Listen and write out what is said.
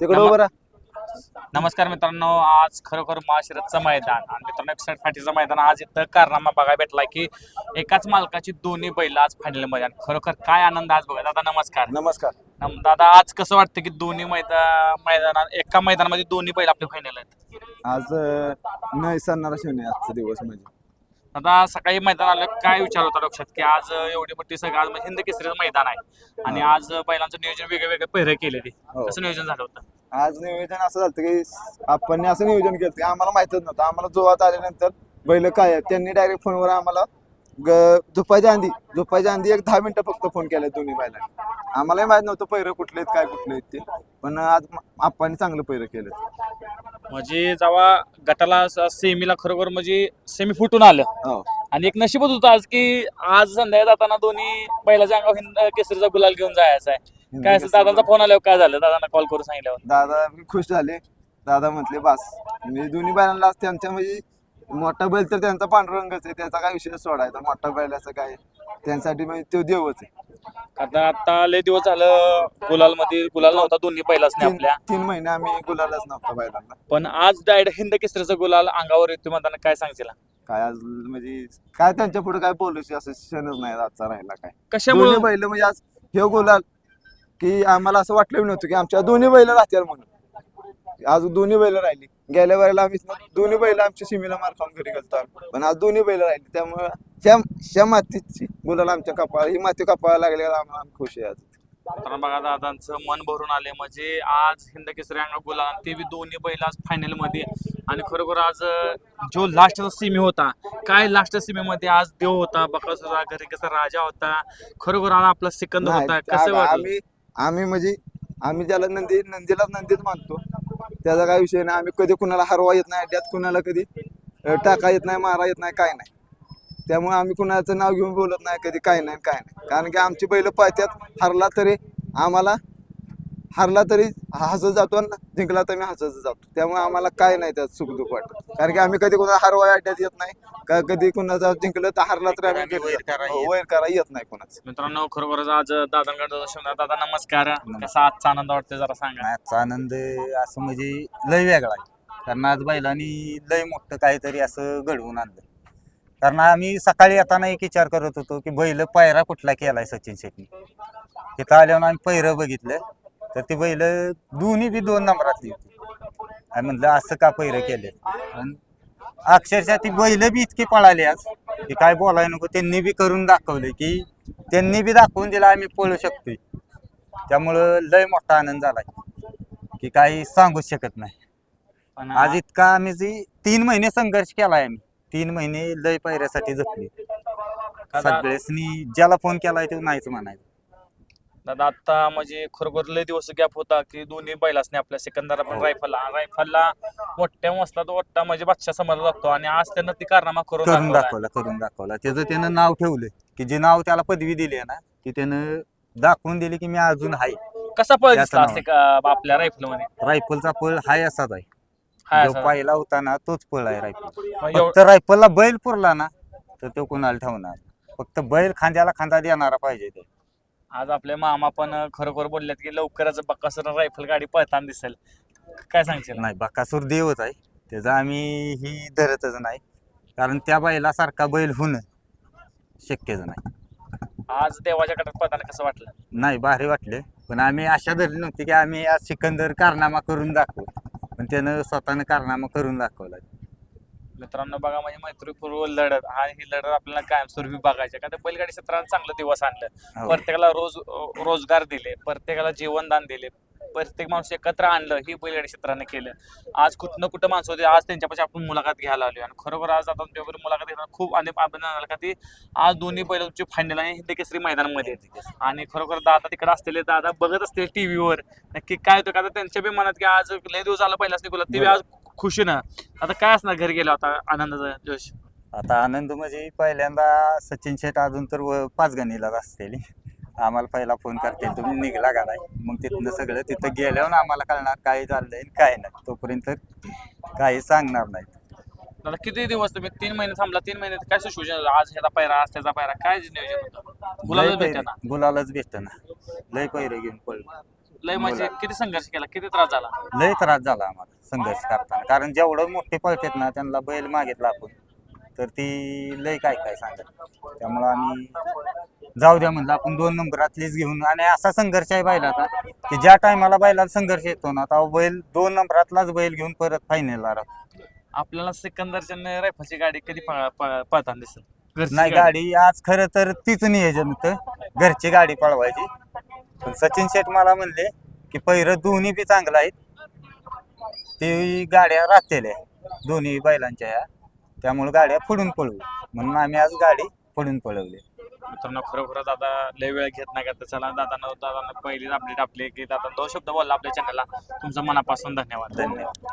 तिकडे नम- उभं राहा. नमस्कार मित्रांनो आज खरोखर महाशिरतचं मैदान. आणि मित्रांनो एकसठ फाटीचं मैदान. आज इथं कारनामा बघायला भेटला की एकाच मालकाची दोन्ही बैल आज फायनलमध्ये आणि खरोखर काय आनंद आज बघा. दादा नमस्कार. नमस्कार. नम- दादा आज कसं वाटतं की दोन्ही मैदान मैदानात एका मैदानामध्ये दोन्ही बैल आपले फायनल आहेत? आज नाही सणणारा शिवणे आजचा दिवस म्हणजे. दादा सकाळी मैदान आलं काय विचार होता लक्षात की आज एवढी मोठी सगळं आज हिंद केसरीचं मैदान आहे. आणि आज बैलांचं नियोजन वेगळे वेगळे पहिरे केले ते हो. कसं नियोजन झालं होतं? आज नियोजन असं झालं की आपण असं नियोजन केलं की आम्हाला माहितच नव्हतं. आम्हाला जोवात आल्यानंतर बैल काय आहे त्यांनी डायरेक्ट फोनवर आम्हाला ग- झोपायच्या आधी झोपायच्या आधी एक दहा मिनिटं फक्त फोन केला दोन्ही बैलांनी आम्हालाही माहीत नव्हतं पैरं कुठले आहेत काय कुठले आहेत ते. पण आज आपण चांगलं पैरं केलं म्हणजे जेव्हा गटाला सेमीला खरोखर म्हणजे सेमी फुटून आलं. हो. आणि एक नशीबच होतं आज की आज संध्याकाळी जाताना दोन्ही बैलाच्या अंगावर हिंद केसरीचा गुलाल घेऊन जायचा आहे. काय असं दादांचा फोन आल्यावर काय झालं? दादांना कॉल करून सांगितल्यावर. दादा खुश झाले. दादा म्हटले बस. म्हणजे दोन्ही बैलांना आज त्यांच्या म्हणजे मोठा बैल तर त्यांचा पांढरंगच आहे त्याचा काय विषय सोडायचा मोठा बैलाचं काय त्यांसाठी म्हणजे तो देवच आहे. आता आता लय दिवस झालं गुलाल मध्ये गुलाल नव्हता दोन्ही नाही तीन आपल्या. तीन महिने आम्ही गुलालच नव्हता बैलांना. पण आज डायरेक्ट हिंद केसरीचा गुलाल अंगावर येतो म्हणताना काय सांगशील काय आज म्हणजे काय त्यांच्या पुढे काय बोलूशी असं क्षणच नाही आजचा राहिला काय. कशामुळे? दोन्ही बैल म्हणजे आज हे गुलाल की आम्हाला असं वाटलं बी नव्हतं की आमच्या दोन्ही बैल राहतील म्हणून. आज दोन्ही बैल राहिली. गेल्या वेळेला आम्ही दोन्ही बैल आमच्या सीमेला मार खाऊन घरी गेलतो आम्ही. पण आज दोन्ही बैल राहिली. त्यामुळे ह्या मातीची गुलाल आमच्या कपाळ ही माती कपाळाला लागल्यावर आम्हाला आम्ही खुश आहे आज. तर बघा दादांचं मन भरून आले म्हणजे आज हिंद केसरी आणि ते बी दोन्ही बैल आज फायनलमध्ये आणि खरोखर आज जो लास्टचा सिमी होता काय लास्ट सीमेमध्ये आज देव होता बकासुरा घरी कसा राजा होता खरोखर आज आपला सिकंद होता कसं आम्ही आम्ही म्हणजे आम्ही ज्याला नंदी नंदीला नंदीच मानतो. त्याचा काय विषय नाही. आम्ही कधी कुणाला हरवा येत नाही अड्ड्यात कुणाला कधी टाका येत नाही मारा येत नाही काय नाही. त्यामुळे आम्ही कुणाचं नाव घेऊन बोलत नाही कधी काय नाही काय नाही. कारण की आमची बैल पाहत्यात हरला तरी आम्हाला हरला तरी हसत जातो आणि जिंकला तर मी हसत जातो. त्यामुळे आम्हाला काय नाही त्यात सुख दुःख वाटत. कारण की आम्ही कधी कुणाला हरवा अड्ड्यात येत नाही. का कधी कुणाचा जिंकलं तर हरला तर आम्ही वैर करा हो, येत नाही कुणाचं. मित्रांनो खरोखरच आज दादांकडे शिवणार दादा नमस्कार. कसा आजचा आनंद वाटतोय जरा सांगा. आजचा आनंद असं म्हणजे लय वेगळा आहे. कारण आज बैलांनी लय मोठं काहीतरी असं घडवून आणलं. कारण आम्ही सकाळी येताना एक विचार करत होतो की बैल पायरा कुठला केलाय सचिन शेट्टी तिथं आल्यावर आम्ही पैरं बघितलं. तर ती बैल दोन्ही बी दोन नंबरातली होती. आणि म्हणलं असं का पैरं केले? आणि अक्षरशः ती बैल बी इतकी पळाली आज की काय बोलाय नको. त्यांनी बी करून दाखवले की त्यांनी बी दाखवून दिला आम्ही पळू शकतोय. त्यामुळं लय मोठा आनंद झालाय की काही सांगूच शकत नाही. पण आज इतका आम्ही जी तीन महिने संघर्ष केलाय आम्ही तीन महिने लय पायऱ्यासाठी जपले. सगळ्यासनी ज्याला फोन केलाय तो नाहीच म्हणायचं. दादा आता म्हणजे खरोखर लय दिवस गॅप होता की दोन्ही बैलासने आपल्या सिकंदर पण हो. रायफलला. रायफलला मोठ्या मसला तो मोठा म्हणजे बादशाह समजला जातो. आणि आज त्यानं ती कारनामा करून करून दाखवला. दाखवला करून दाखवला. त्याचं त्यानं नाव ठेवलं की जे नाव त्याला पदवी दिली आहे ना की त्यानं दाखवून दिली की मी अजून आहे कसा पळ त्याचं नाव आपल्या रायफलमध्ये रायफलचा पळ हाय असाच आहे. हाय जो असा. पाहिला होता ना तोच पळ आहे रायफल. मग एव- फक्त रायफलला बैल पुरला ना तर तो कोणाला ठेवणार? फक्त बैल खांद्याला खांदा देणारा पाहिजे ते. आज आपले मामा पण खरोखर बोललेत की लवकरच बक्कासुर रायफल गाडी पळताना दिसेल. काय सांगशील? नाही बकासूर देवच आहे. त्याचं आम्ही ही धरतच नाही. कारण त्या बैलासारखा बैल होणं शक्यच नाही. आज देवाच्या गटात पळताना कसं वाटलं? नाही भारी वाटले. पण आम्ही आशा धरली नव्हती की आम्ही आज सिकंदर कारनामा करून दाखवू. पण त्यानं स्वतःनं कारनामा करून दाखवला. मित्रांनो बघा म्हणजे मैत्रीपूर्व लढत आणि ही लढत आपल्याला कायमस्वरूपी बघायची का तर बैलगाडी क्षेत्रात चांगलं दिवस आणलं. हो. प्रत्येकाला रोज रोजगार दिले प्रत्येकाला जीवनदान दिले प्रत्येक माणूस एकत्र आणलं ही बैलगाडी क्षेत्राने केलं. आज कुठं ना कुठं माणसं होती आज त्यांच्यापाशी आपण मुलाखत घ्यायला आलो आणि खरोखर आज आता तुमच्याबरोबर मुलाखत घेणार खूप अनेक अभिनंदन का ती आज दोन्ही बैलांची फायनल आणि हिंद केसरी मैदानामध्ये. आणि खरोखर दादा तिकडे असलेले दादा बघत असतील टीव्हीवर. नक्की काय होतं का त्यांच्या बी मनात की आज लय दिवस झाला पहिलाच निघूला ते बी आज खुशीनं आता काय असणार घरी गेला होता आनंदाचा जोश? आता आनंद म्हणजे पहिल्यांदा सचिन शेठ अजून तर व- पाच गणीलाच असतेली. आम्हाला पहिला फोन करतील तुम्ही निघला का नाही मग तिथनं सगळं तिथं गेल्यावर आम्हाला कळणार काय चाललंय आणि काय नाही. तोपर्यंत काही सांगणार नाही किती दिवस तुम्ही? तीन महिने थांबला तीन महिने काय सिच्युएशन आज ह्याचा पायरा आज त्याचा पायरा काय नियोजन होतं? गुलाबच लय भेटते पैरे- ना गुलालच भेटत ना लय पैरे घेऊन पडलं लय म्हणजे मुलाला. किती संघर्ष केला? किती त्रास झाला? लय त्रास झाला आम्हाला संघर्ष करताना. कारण जेवढं मोठे पळतात ना त्यांना बैल मागितला आपण तर ती लय काय काय सांगत त्यामुळं आम्ही जाऊ द्या म्हणलं आपण दोन नंबरातलीच घेऊन. आणि असा संघर्ष आहे बैलाचा की ज्या टायमाला बैलाला संघर्ष येतो ना तेव्हा बैल दोन नंबरातलाच बैल घेऊन परत फायनलला राहतो. आपल्याला सिकंदरच्या रायफलची गाडी कधी पळ- पळ- पळताना दिसेल? घरची नाही गाडी आज खरं तर तीच नियोजन होतं. घरची गाडी पळवायची. पण सचिन शेठ मला म्हणले की पहिरं दोन्ही बी चांगलं आहेत. ते गाड्या राहतील दोन्ही बैलांच्या ह्या त्यामुळे गाड्या पुढून पळवू. म्हणून आम्ही आज गाडी पुढून पळवली. मित्रांनो खरोखर दादा लय वेळ घेत नाही का? तर चला दादा दादा पहिलीच आपली की दादा दोन शब्द बोलला आपल्या चॅनलला तुमचं मनापासून धन्यवाद. धन्यवाद.